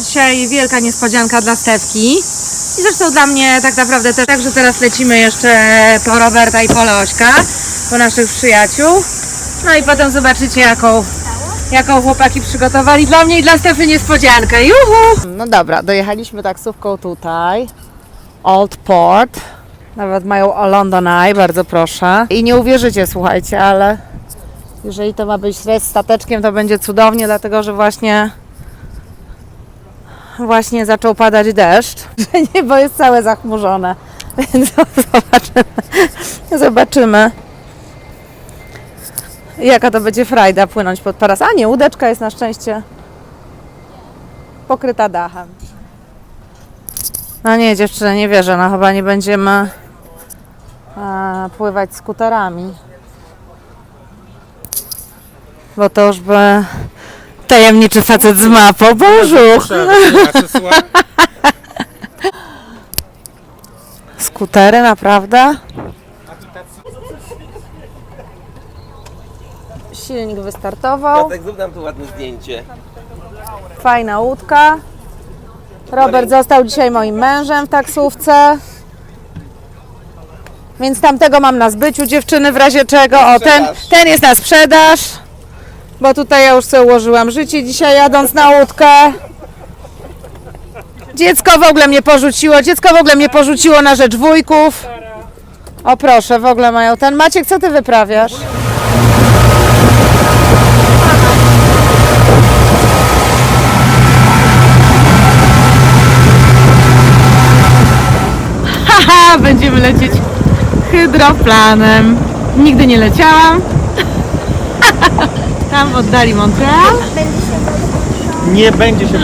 dzisiaj wielka niespodzianka dla Stewki. I zresztą dla mnie tak naprawdę też. Także teraz lecimy jeszcze po Roberta i po Leośka, po naszych przyjaciół. No i potem zobaczycie jaką, jaką chłopaki przygotowali dla mnie i dla Stefy niespodziankę. Juhu! No dobra, dojechaliśmy taksówką tutaj. Old Port. Nawet mają o London Eye, bardzo proszę. I nie uwierzycie, słuchajcie, ale jeżeli to ma być res stateczkiem, to będzie cudownie, dlatego że właśnie właśnie zaczął padać deszcz, że niebo jest całe zachmurzone. Więc zobaczymy. Zobaczymy. Jaka to będzie frajda płynąć pod paras. A nie, łódeczka jest na szczęście pokryta dachem. No nie, dziewczyny, nie wierzę. No chyba nie będziemy e, pływać skuterami. Bo to już by tajemniczy facet z mapą. Bonjour! Skutery, naprawdę? Silnik wystartował. Tak, zrób nam tu ładne zdjęcie. Fajna łódka. Robert został dzisiaj moim mężem w taksówce. Więc tamtego mam na zbyciu dziewczyny w razie czego. O, ten, ten jest na sprzedaż. Bo tutaj ja już sobie ułożyłam życie dzisiaj jadąc na łódkę. Dziecko w ogóle mnie porzuciło. Dziecko w ogóle mnie porzuciło na rzecz wujków. O proszę, w ogóle mają ten. Maciek, co ty wyprawiasz? Haha, będziemy lecieć hydroplanem. Nigdy nie leciałam. Tam w oddali Montreal. Nie będzie się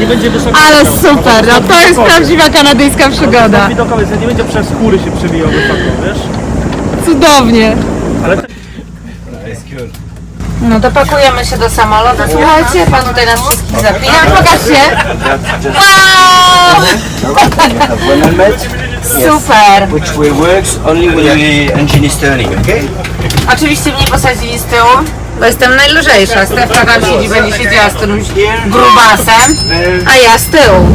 Nie będzie wysoko. Ale super, no to jest prawdziwa kanadyjska przygoda. Widokowy, nie będzie przez skóry się przebijał wysoko, wiesz? Cudownie. Ale No to pakujemy się do samolotu. Słuchajcie, pan tutaj nas wszystkich zapina. Pokażcie. Wow! One helmet, Super. which will works only when the engine is turning, okay? Oczywiście mnie posadzili z tyłu, bo jestem najlżejsza. Stefka tam siedzi, będzie siedziała z którymś grubasem, a ja z tyłu.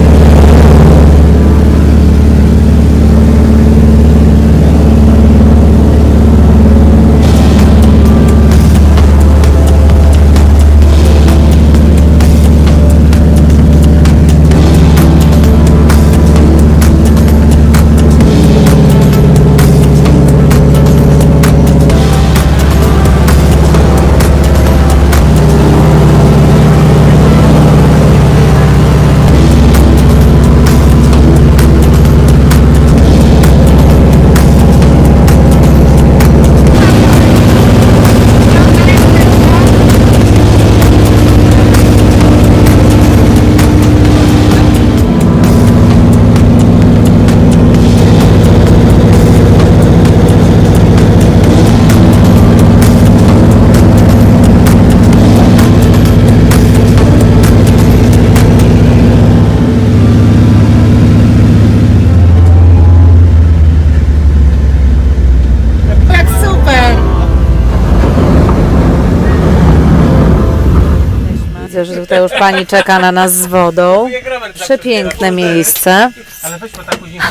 Że tutaj już pani czeka na nas z wodą. Przepiękne miejsce. Ale weźmy tak później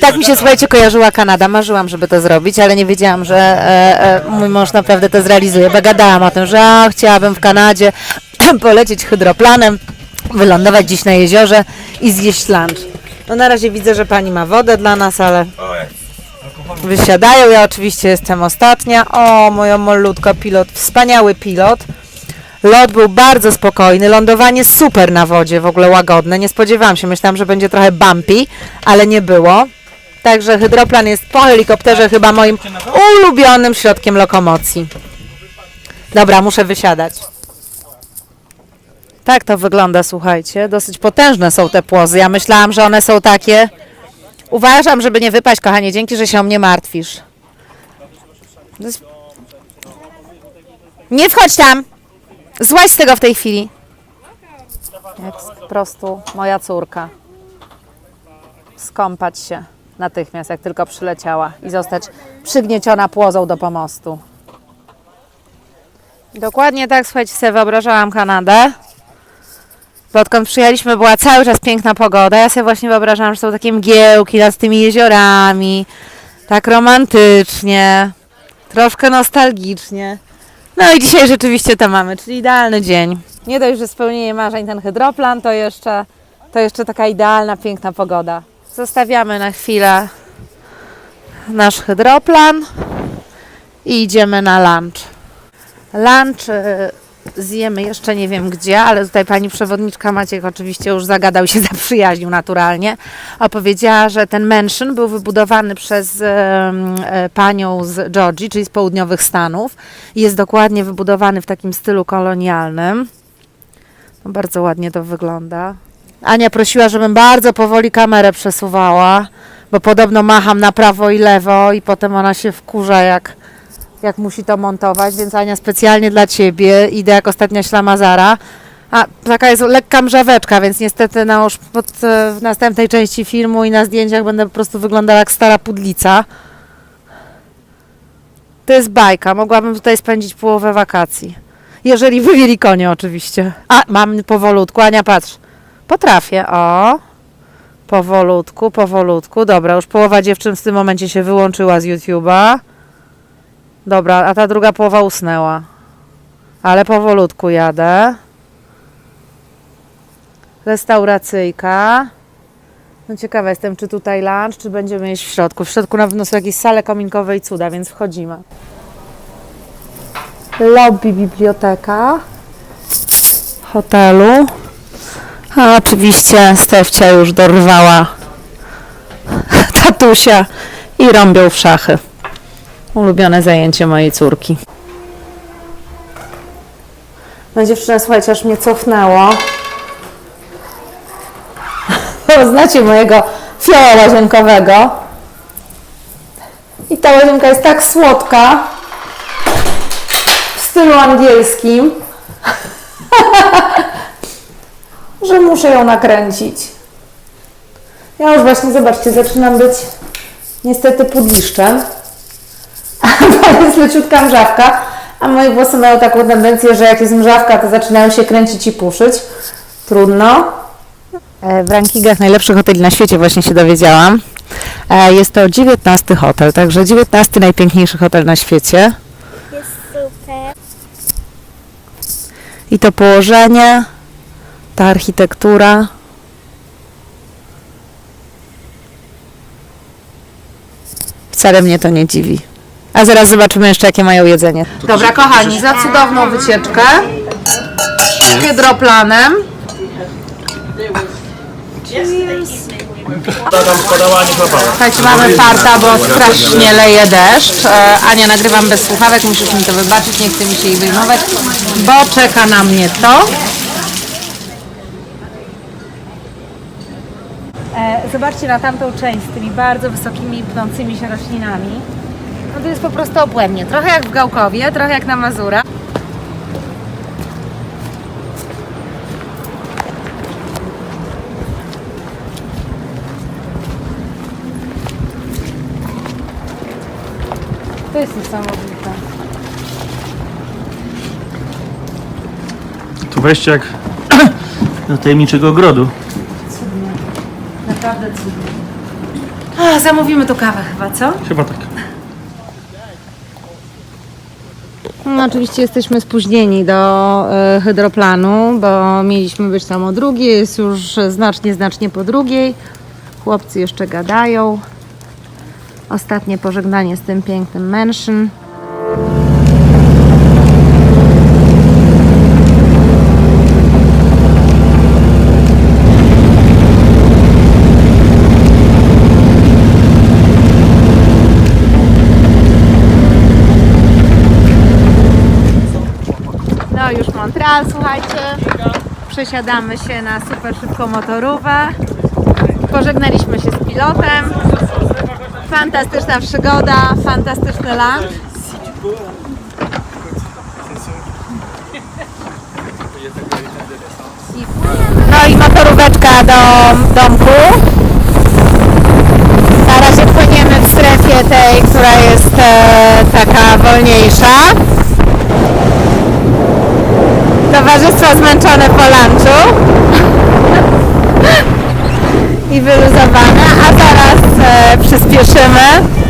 Tak mi się, słuchajcie, kojarzyła Kanada. Marzyłam, żeby to zrobić, ale nie wiedziałam, że e, e, mój mąż naprawdę to zrealizuje. Bo gadałam o tym, że a, chciałabym w Kanadzie polecieć hydroplanem, wylądować dziś na jeziorze i zjeść lunch. No na razie widzę, że pani ma wodę dla nas, ale wysiadają. Ja oczywiście jestem ostatnia. O, moja malutka pilot, wspaniały pilot. Lot był bardzo spokojny, lądowanie super na wodzie, w ogóle łagodne. Nie spodziewałam się, myślałam, że będzie trochę bumpy, ale nie było. Także hydroplan jest po helikopterze chyba moim ulubionym środkiem lokomocji. Dobra, muszę wysiadać. Tak to wygląda, słuchajcie. Dosyć potężne są te płozy. Ja myślałam, że one są takie. Uważam, żeby nie wypaść, kochanie. Dzięki, że się o mnie martwisz. Nie wchodź tam! Złaź z tego w tej chwili. Jak po prostu moja córka. Skąpać się natychmiast, jak tylko przyleciała i zostać przygnieciona płozą do pomostu. Dokładnie tak, słuchajcie, sobie wyobrażałam Kanadę. Bo odkąd przyjechaliśmy, była cały czas piękna pogoda. Ja sobie właśnie wyobrażałam, że są takie mgiełki nad tymi jeziorami. Tak romantycznie. Troszkę nostalgicznie. No i dzisiaj rzeczywiście to mamy, czyli idealny dzień. Nie dość, że spełnienie marzeń ten hydroplan, to jeszcze, to jeszcze taka idealna, piękna pogoda. Zostawiamy na chwilę nasz hydroplan i idziemy na lunch. Lunch e, zjemy jeszcze nie wiem gdzie, ale tutaj pani przewodniczka Maciek oczywiście już zagadał się, zaprzyjaźnił naturalnie. Opowiedziała, że ten mansion był wybudowany przez e, panią z Georgii, czyli z południowych Stanów. Jest dokładnie wybudowany w takim stylu kolonialnym. No, bardzo ładnie to wygląda. Ania prosiła, żebym bardzo powoli kamerę przesuwała, bo podobno macham na prawo i lewo i potem ona się wkurza, jak, jak musi to montować, więc Ania specjalnie dla Ciebie idę jak ostatnia ślamazara. A taka jest lekka mrzaweczka, więc niestety na, już pod, e, w następnej części filmu i na zdjęciach będę po prostu wyglądała jak stara pudlica. To jest bajka, mogłabym tutaj spędzić połowę wakacji. Jeżeli wywieli konie oczywiście. A, mam powolutku, Ania patrz. Potrafię, o. Powolutku, powolutku. Dobra, już połowa dziewczyn w tym momencie się wyłączyła z YouTube'a. Dobra, a ta druga połowa usnęła. Ale powolutku jadę. Restauracyjka. No ciekawa jestem, czy tutaj lunch, czy będziemy jeść w środku. W środku na pewno są jakieś sale kominkowe i cuda, więc wchodzimy. Lobby biblioteka hotelu. A oczywiście Stefcia już dorwała tatusia i rąbią w szachy. Ulubione zajęcie mojej córki. No dziewczyna, słuchajcie, aż mnie cofnęło. Znacie mojego fioła łazienkowego. I ta łazienka jest tak słodka w stylu angielskim, że muszę ją nakręcić. Ja już właśnie, zobaczcie, zaczynam być niestety pudliszczem. To jest leciutka mrzawka, a moje włosy mają taką tendencję, że jak jest mrzawka, to zaczynają się kręcić i puszyć. Trudno. E, W rankingach najlepszych hoteli na świecie właśnie się dowiedziałam. E, Jest to 19 hotel, także 19 najpiękniejszy hotel na świecie. Jest super. I to położenie, ta architektura. Wcale mnie to nie dziwi. A zaraz zobaczymy jeszcze, jakie mają jedzenie. Dobra, kochani, za cudowną wycieczkę hydroplanem. Ta tam spadała, nie złapała. Słuchajcie, mamy farta, bo strasznie leje deszcz. E, Ania, nagrywam bez słuchawek, musisz mi to wybaczyć, nie chcę mi się ich wyjmować, bo czeka na mnie to. E, zobaczcie na tamtą część z tymi bardzo wysokimi, pnącymi się roślinami. No to jest po prostu obłędnie. Trochę jak w Gałkowie, trochę jak na Mazura. To jest niesamowite. Tu wejście jak do tajemniczego ogrodu. Cudnie. Naprawdę cudnie. A, zamówimy tu kawę chyba, co? Chyba tak. No, oczywiście jesteśmy spóźnieni do e, hydroplanu, bo mieliśmy być tam o drugiej, jest już znacznie, znacznie po drugiej. Chłopcy jeszcze gadają. Ostatnie pożegnanie z tym pięknym mansion. No już Montreal, słuchajcie. Przesiadamy się na super szybką motorówę. Pożegnaliśmy się z pilotem. Fantastyczna przygoda, fantastyczny lunch. No i motoróweczka do domku. Na razie płyniemy w strefie tej, która jest e, taka wolniejsza. Towarzystwo zmęczone po lunchu i wyluzowane, a zaraz e, przyspieszymy.